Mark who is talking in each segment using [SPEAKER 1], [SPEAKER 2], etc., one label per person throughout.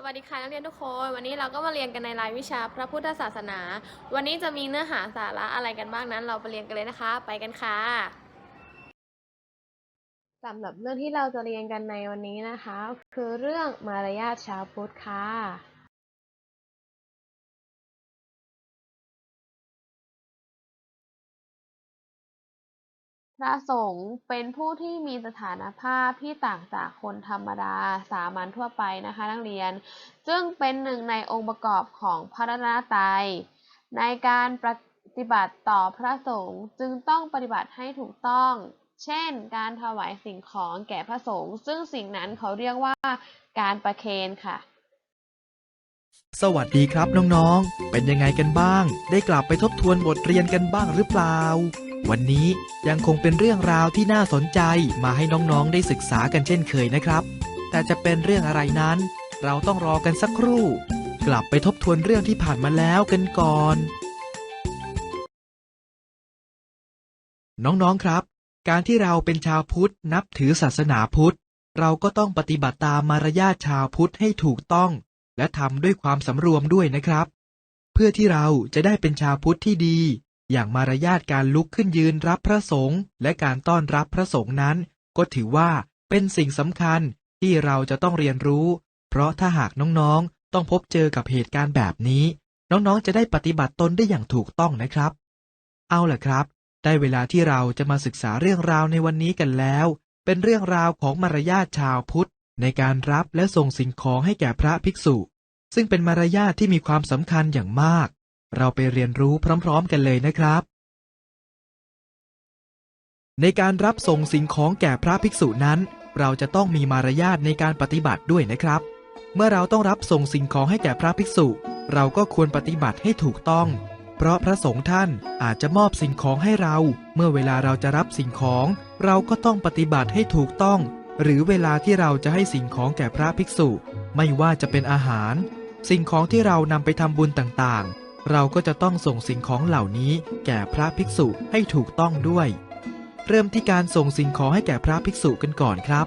[SPEAKER 1] สวัสดีค่ะนักเรียนทุกคน วันนี้เราก็มาเรียนกันในรายวิชาพระพุทธศาสนา วันนี้จะมีเนื้อหาสาระอะไรกันบ้างนั้น เราไปเรียนกันเลยนะคะ ไปกันค่ะสำหรับเรื่องที่เราจะเรียนกันในวันนี้นะคะ คือเรื่องมารยาทชาวพุทธค่ะ พระสงฆ์เป็นผู้ที่มีสถานภาพที่ต่างจากคนธรรมดาสามัญทั่วไปนะคะนักเรียน ซึ่งเป็นหนึ่งในองค์ประกอบของพระรัตนตรัยในการปฏิบัติต่อพระสงฆ์จึงต้องปฏิบัติให้ถูกต้อง เช่น การถวายสิ่งของแก่พระสงฆ์ซึ่งสิ่งนั้นเขาเรียกว่าการประเคนค่ะ
[SPEAKER 2] สวัสดีครับน้องๆ เป็นยังไงกันบ้าง ได้กลับไปทบทวนบทเรียนกันบ้างหรือเปล่า วันนี้ยังคงเป็นเรื่องราวที่น่าสนใจมาให้น้องๆได้ศึกษากันเช่นเคยนะครับ แต่จะเป็นเรื่องอะไรนั้น เราต้องรอกันสักครู่ กลับไปทบทวนเรื่องที่ผ่านมาแล้วกันก่อน น้องๆครับ การที่เราเป็นชาวพุทธนับถือศาสนาพุทธ เราก็ต้องปฏิบัติตามมารยาทชาวพุทธให้ถูกต้อง และทำด้วยความสำรวมด้วยนะครับ เพื่อที่เราจะได้เป็นชาวพุทธที่ดี อย่างมารยาทการลุกขึ้นยืนรับพระสงฆ์และการต้อนรับพระสงฆ์นั้น ก็ถือว่าเป็นสิ่งสำคัญที่เราจะต้องเรียนรู้ เพราะถ้าหากน้องๆ ต้องพบเจอกับเหตุการณ์แบบนี้ น้องๆ จะได้ปฏิบัติตนได้อย่างถูกต้องนะครับ เอาล่ะครับ ได้เวลาที่เราจะมาศึกษาเรื่องราวในวันนี้กันแล้ว เป็นเรื่องราวของมารยาทชาวพุทธ ในการรับและส่งสิ่งของให้แก่พระภิกษุ ซึ่งเป็นมารยาทที่มีความสำคัญอย่างมาก เราไปเรียนรู้พร้อมๆกันเลยนะครับ ในการรับส่งสิ่งของแก่พระภิกษุนั้น เราจะต้องมีมารยาทในการปฏิบัติด้วยนะครับ เมื่อเราต้องรับส่งสิ่งของให้แก่พระภิกษุ เราก็ควรปฏิบัติให้ถูกต้อง เพราะพระสงฆ์ท่านอาจจะมอบสิ่งของให้เรา เมื่อเวลาเราจะรับสิ่งของ เราก็ต้องปฏิบัติให้ถูกต้อง หรือเวลาที่เราจะให้สิ่งของแก่พระภิกษุ ไม่ว่าจะเป็นอาหาร สิ่งของที่เรานำไปทำบุญต่างๆ เราก็จะต้องส่งสิ่งของเหล่านี้แก่พระภิกษุให้ถูกต้องด้วย เริ่มที่การส่งสิ่งของให้แก่พระภิกษุกันก่อนครับ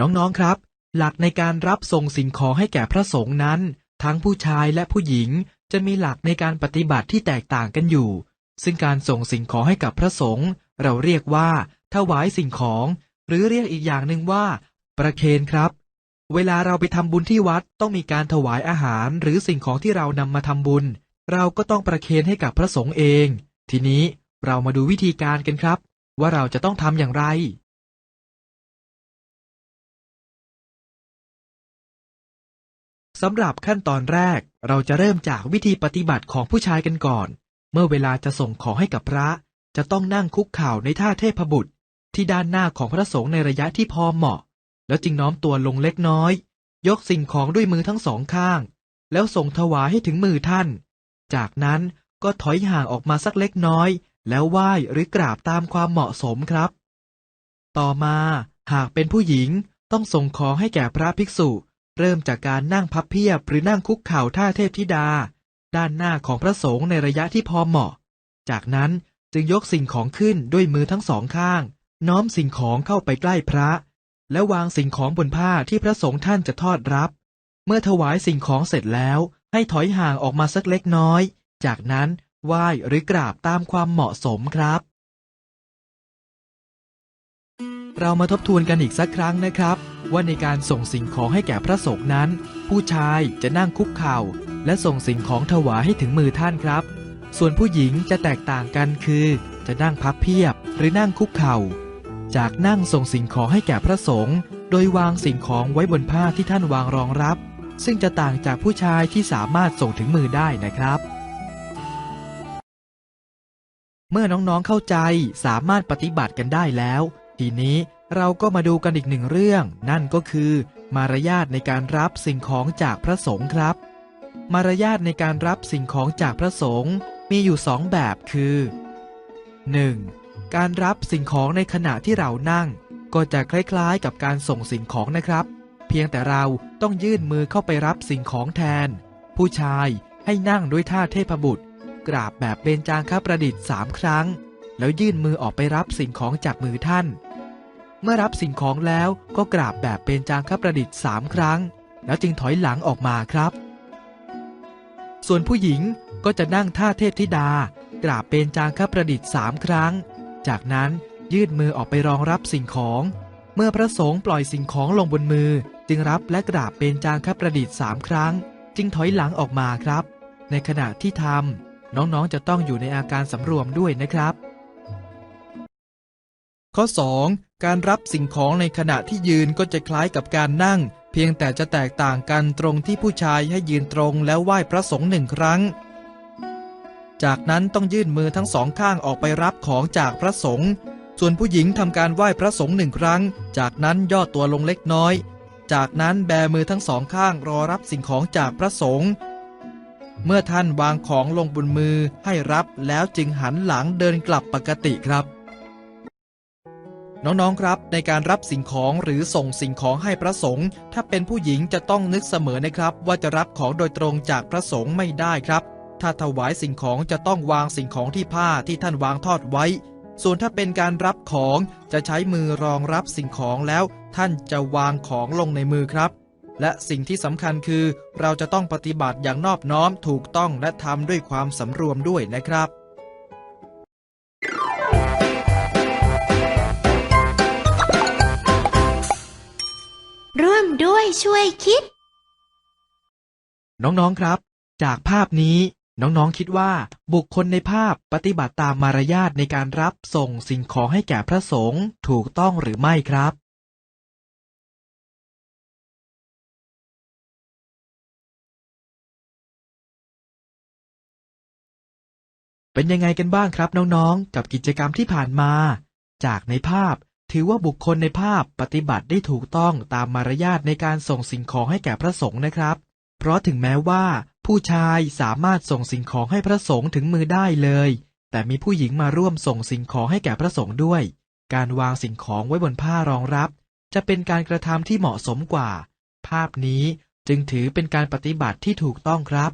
[SPEAKER 2] น้องๆครับ หลักในการรับส่งสิ่งของให้แก่พระสงฆ์นั้น ทั้งผู้ชายและผู้หญิงจะมีหลักในการปฏิบัติที่แตกต่างกันอยู่ ซึ่งการส่งสิ่งของให้กับพระสงฆ์เราเรียกว่าถวายสิ่งของ หรือเรียกอีกอย่างหนึ่งว่า ประเคนครับ เวลาเราไปทำบุญที่วัดต้องมีการถวายอาหารหรือสิ่งของที่เรานำมาทำบุญ เราก็ต้องประเคนให้กับพระสงฆ์เอง ทีนี้เรามาดูวิธีการกันครับ ว่าเราจะต้องทำอย่างไร สำหรับขั้นตอนแรก เราจะเริ่มจากวิธีปฏิบัติของผู้ชายกันก่อน เมื่อเวลาจะส่งของให้กับพระ จะต้องนั่งคุกเข่าในท่าเทพบุตร ที่ด้านหน้าของพระสงฆ์ในระยะที่พอเหมาะ แล้วจึงน้อมตัวลงเล็กน้อย ยกสิ่งของด้วยมือทั้งสองข้าง แล้วส่งถวายให้ถึงมือท่าน จากนั้นก็ถอยห่างออกมาสักเล็กน้อย แล้วไหว้หรือกราบตามความเหมาะสมครับ ต่อมาหากเป็นผู้หญิงต้องส่งของให้แก่พระภิกษุ เริ่มจากการนั่งพับเพียบหรือนั่งคุกเข่าท่าเทพธิดา ด้านหน้าของพระสงฆ์ในระยะที่พอเหมาะ จากนั้นจึงยกสิ่งของขึ้นด้วยมือทั้งสองข้าง น้อมสิ่งของเข้าไปใกล้พระ และวางสิ่งของบนผ้าที่พระสงฆ์ท่านจะทอดรับ เมื่อถวายสิ่งของเสร็จแล้วให้ถอยห่างออกมาสักเล็กน้อย จากนั้นไหว้หรือกราบตามความเหมาะสมครับ เรามาทบทวนกันอีกสักครั้งนะครับ ว่าในการส่งสิ่งของให้แก่พระสงฆ์นั้น ผู้ชายจะนั่งคุกเข่า และส่งสิ่งของถวายให้ถึงมือท่านครับ ส่วนผู้หญิงจะแตกต่างกันคือ จะนั่งพับเพียบหรือนั่งคุกเข่า จากนั่งส่งสิ่งของให้แก่พระสงฆ์โดยวางสิ่งของไว้บนผ้าที่ท่านวางรองรับ ซึ่งจะต่างจากผู้ชายที่สามารถส่งถึงมือได้นะครับ เมื่อน้องๆเข้าใจสามารถปฏิบัติกันได้แล้ว ทีนี้เราก็มาดูกันอีกหนึ่งเรื่อง นั่นก็คือ มารยาทในการรับสิ่งของจากพระสงฆ์ครับ มารยาทในการรับสิ่งของจากพระสงฆ์มีอยู่สองแบบคือ 1. การรับสิ่งของในขณะที่เรานั่ง ก็จะคล้ายๆกับการส่งสิ่งของนะครับ เพียงแต่เราต้องยื่นมือเข้าไปรับสิ่งของแทน ผู้ชายให้นั่งด้วยท่าเทพบุตร กราบแบบเบญจางคประดิษฐ์สามครั้ง แล้วยื่นมือออกไปรับสิ่งของจากมือท่าน เมื่อรับสิ่งของแล้วก็กราบแบบเป็นจางคประดิษฐ์สามครั้ง แล้วจึงถอยหลังออกมาครับ ส่วนผู้หญิงก็จะนั่งท่าเทพธิดากราบเป็นจางคประดิษฐ์สามครั้ง จากนั้นยืดมือออกไปรองรับสิ่งของ เมื่อพระสงฆ์ปล่อยสิ่งของลงบนมือ จึงรับและกราบเป็นจางคประดิษฐ์สามครั้ง จึงถอยหลังออกมาครับ ในขณะที่ทำน้องๆจะต้องอยู่ในอาการสำรวมด้วยนะครับ ข้อ 2. การรับสิ่งของในขณะที่ยืนก็จะคล้ายกับการนั่ง เพียงแต่จะแตกต่างกันตรงที่ผู้ชายให้ยืนตรงแล้วไหว้พระสงฆ์หนึ่งครั้ง จากนั้นต้องยื่นมือทั้งสองข้างออกไปรับของจากพระสงฆ์ ส่วนผู้หญิงทำการไหว้พระสงฆ์หนึ่งครั้ง จากนั้นย่อตัวลงเล็กน้อย จากนั้นแบมือทั้งสองข้างรอรับสิ่งของจากพระสงฆ์ เมื่อท่านวางของลงบนมือให้รับแล้วจึงหันหลังเดินกลับปกติครับ น้องๆครับ ในการรับสิ่งของหรือส่งสิ่งของให้พระสงฆ์ถ้าเป็นผู้หญิงจะต้องนึกเสมอนะครับ ว่าจะรับของโดยตรงจากพระสงฆ์ไม่ได้ครับ ถ้าถวายสิ่งของจะต้องวางสิ่งของที่ผ้าที่ท่านวางทอดไว้ ส่วนถ้าเป็นการรับของจะใช้มือรองรับสิ่งของแล้วท่านจะวางของลงในมือครับ และสิ่งที่สำคัญคือเราจะต้องปฏิบัติอย่างนอบน้อมถูกต้องและทำด้วยความสำรวมด้วยนะครับ
[SPEAKER 3] ร่วมด้วยช่วยคิด
[SPEAKER 2] น้อง ๆ ครับ จากภาพนี้ น้องๆคิดว่าบุคคลในภาพปฏิบัติตามมารยาทในการรับส่งสิ่งของให้แก่พระสงฆ์ถูกต้องหรือไม่ครับ เป็นยังไงกันบ้างครับน้องๆ กับกิจกรรมที่ผ่านมา จากในภาพถือว่าบุคคลในภาพปฏิบัติได้ถูกต้องตามมารยาทในการส่งสิ่งของให้แก่พระสงฆ์นะครับ เพราะถึงแม้ว่า ผู้ชายสามารถส่งสิ่งของให้พระสงฆ์ถึงมือได้เลย แต่มีผู้หญิงมาร่วมส่งสิ่งของให้แก่พระสงฆ์ด้วย การวางสิ่งของไว้บนผ้ารองรับ จะเป็นการกระทำที่เหมาะสมกว่า ภาพนี้จึงถือเป็นการปฏิบัติที่ถูกต้องครับ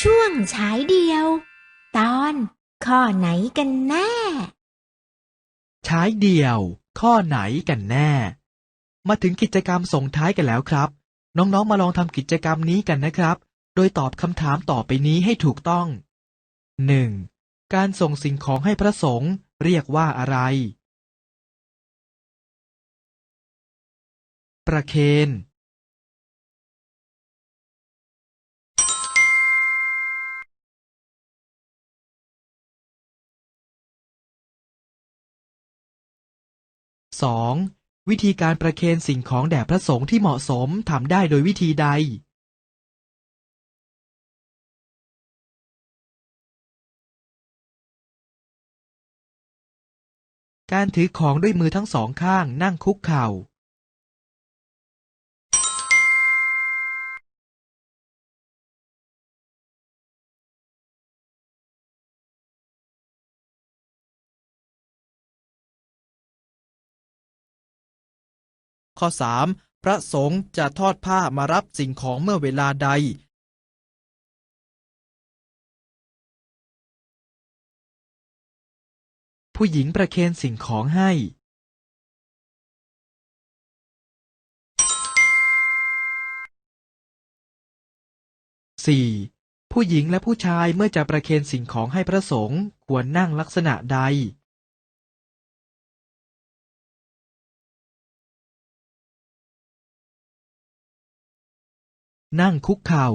[SPEAKER 3] ช่วงฉายเดียว ตอนข้อไหนกันแน่
[SPEAKER 2] ใช้เดี่ยว ข้อไหนกันแน่ มาถึงกิจกรรมส่งท้ายกันแล้วครับ น้องๆมาลองทำกิจกรรมนี้กันนะครับ โดยตอบคำถามต่อไปนี้ให้ถูกต้อง 1. การส่งสิ่งของให้พระสงฆ์เรียกว่าอะไร ประเคน 2. วิธีการประเคนสิ่งของแด่พระสงฆ์ที่เหมาะสมทำได้โดยวิธีใด การถือของด้วยมือทั้งสองข้างนั่งคุกเข่า ข้อ 3. พระสงฆ์จะทอดผ้ามารับสิ่งของเมื่อเวลาใด ผู้หญิงประเคนสิ่งของให้ 4. ผู้หญิงและผู้ชายเมื่อจะประเคนสิ่งของให้พระสงฆ์ควรนั่งลักษณะใด นั่งคุกเข่า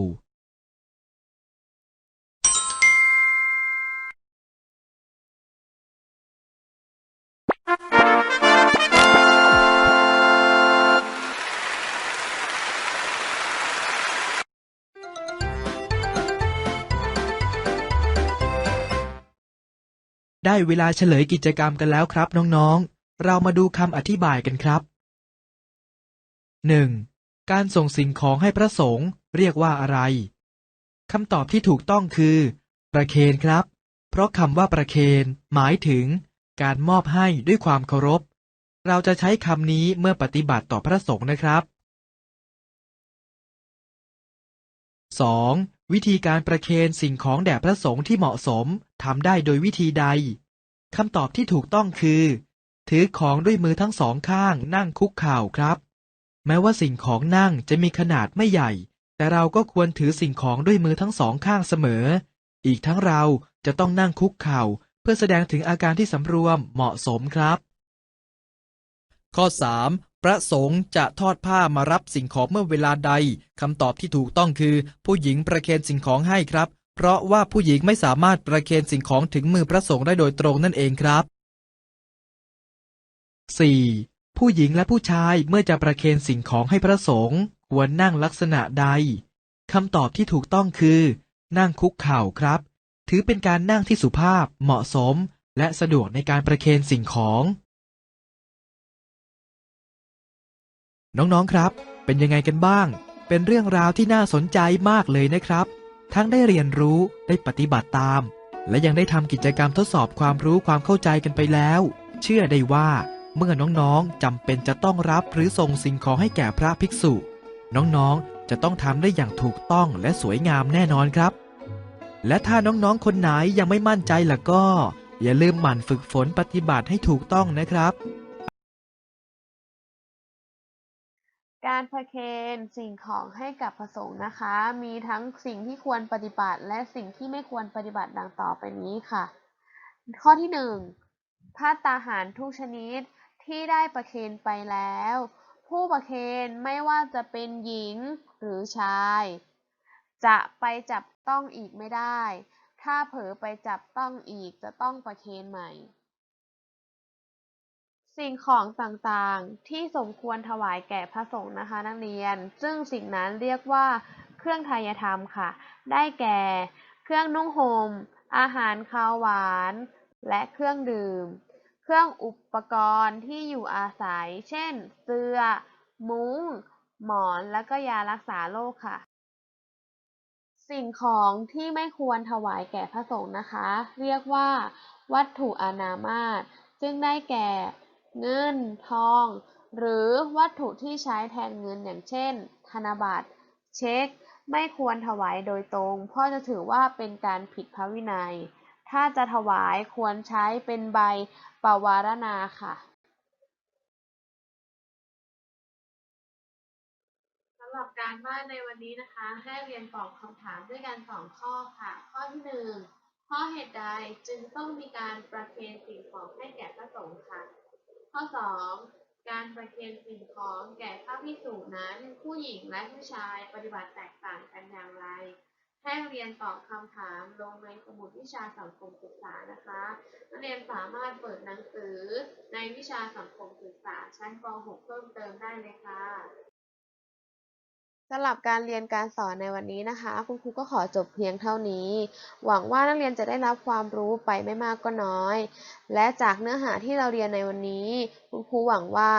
[SPEAKER 2] ได้เวลาเฉลยกิจกรรมกันแล้วครับน้องๆ เรามาดูคำอธิบายกันครับ 1. การส่งสิ่งของให้พระสงฆ์เรียกว่าอะไรคำตอบที่ถูกต้องคือ ประเคนครับ เพราะคำว่าประเคนหมายถึง การมอบให้ด้วยความเคารพ เราจะใช้คำนี้เมื่อปฏิบัติต่อพระสงฆ์นะครับ 2. วิธีการประเคนสิ่งของแด่พระสงฆ์ที่เหมาะสมทำได้โดยวิธีใดคำตอบที่ถูกต้องคือ ถือของด้วยมือทั้งสองข้างนั่งคุกเข่าครับ แม้ว่าสิ่งของนั่งจะมีขนาดไม่ใหญ่ แต่เราก็ควรถือสิ่งของด้วยมือทั้งสองข้างเสมอ อีกทั้งเราจะต้องนั่งคุกเข่า เพื่อแสดงถึงอาการที่สำรวมเหมาะสมครับ ข้อ 3. พระสงฆ์จะทอดผ้ามารับสิ่งของเมื่อเวลาใดคำตอบที่ถูกต้องคือ ผู้หญิงประเคนสิ่งของให้ครับ เพราะว่าผู้หญิงไม่สามารถประเคนสิ่งของถึงมือพระสงฆ์ได้โดยตรงนั่นเองครับ 4. ผู้หญิงและผู้ชายเมื่อจะประเคนสิ่งของให้พระสงฆ์ควรนั่งลักษณะใดคำตอบที่ถูกต้องคือ นั่งคุกเข่าครับ ถือเป็นการนั่งที่สุภาพเหมาะสม และสะดวกในการประเคนสิ่งของ น้องๆครับ เป็นยังไงกันบ้าง เป็นเรื่องราวที่น่าสนใจมากเลยนะครับ ทั้งได้เรียนรู้ได้ปฏิบัติตาม และยังได้ทำกิจกรรมทดสอบความรู้ความเข้าใจกันไปแล้ว เชื่อได้ว่า เมื่อน้องๆจำเป็นจะต้องรับหรือส่งสิ่งของให้แก่พระภิกษุ น้องๆจะต้องทำได้อย่างถูกต้องและสวยงามแน่นอนครับ และถ้าน้องๆคนไหนยังไม่มั่นใจล่ะก็ อย่าลืมหมั่นฝึกฝนปฏิบัติให้ถูกต้องนะครับ
[SPEAKER 1] การประเคนสิ่งของให้กับพระสงฆ์นะคะ มีทั้งสิ่งที่ควรปฏิบัติและสิ่งที่ไม่ควรปฏิบัติดังต่อไปนี้ค่ะ ข้อที่หนึ่งผ้าตาหารทุกชนิด ที่ได้ประเคนไปแล้ว ผู้ประเคนไม่ว่าจะเป็นหญิงหรือชาย จะไปจับต้องอีกไม่ได้ ถ้าเผลอไปจับต้องอีกจะต้องประเคนใหม่ สิ่งของต่างๆที่สมควรถวายแก่พระสงฆ์นะคะนักเรียน ซึ่งสิ่งนั้นเรียกว่าเครื่องทายธรรมค่ะ ได้แก่ เครื่องนุ่งห่มอาหารคาวหวาน และเครื่องดื่ม เครื่องอุปกรณ์ที่อยู่อาศัย เช่น เสื่อมุ้ง หมอน และก็ยารักษาโรคค่ะ สิ่งของที่ไม่ควรถวายแก่พระสงฆ์นะคะ เรียกว่า วัตถุอนามาตซึ่งได้แก่เงิน ทอง หรือวัตถุที่ใช้แทนเงินอย่างเช่น ธนบัตร เช็ค ไม่ควรถวายโดยตรง เพราะจะถือว่าเป็นการผิดพระวินัย ถ้าจะถวายควรใช้เป็นใบปวารณาค่ะสำหรับการบ้านในวันนี้นะคะ ให้เรียนตอบคำถามด้วยกันสองข้อค่ะ ข้อที่หนึ่งเพราะเหตุใดจึงต้องมีการประเคนสิ่งของให้แก่พระสงฆ์ค่ะ ข้อสองการประเคนสิ่งของแก่พระภิกษุนั้น ผู้หญิงและผู้ชายปฏิบัติแตกต่างกันอย่างไร ให้เรียนตอบคำถามลงในสมุดวิชาสังคมศึกษานะคะนักเรียนสามารถเปิดหนังสือในวิชาสังคมศึกษาชั้นป .6 เพิ่มเติมได้เลยค่ะสำหรับการเรียนการสอนในวันนี้นะคะ คุณครูก็ขอจบเพียงเท่านี้ หวังว่านักเรียนจะได้รับความรู้ไปไม่มากก็น้อย และจากเนื้อหาที่เราเรียนในวันนี้ คุณครูหวังว่า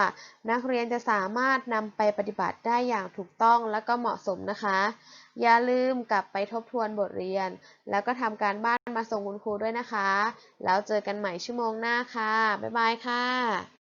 [SPEAKER 1] นักเรียนจะสามารถนำไปปฏิบัติได้อย่างถูกต้องและก็เหมาะสมนะคะ อย่าลืมกลับไปทบทวนบทเรียน แล้วก็ทำการบ้านมาส่งคุณครูด้วยนะคะ แล้วเจอกันใหม่ชั่วโมงหน้าค่ะ บ๊ายบายค่ะ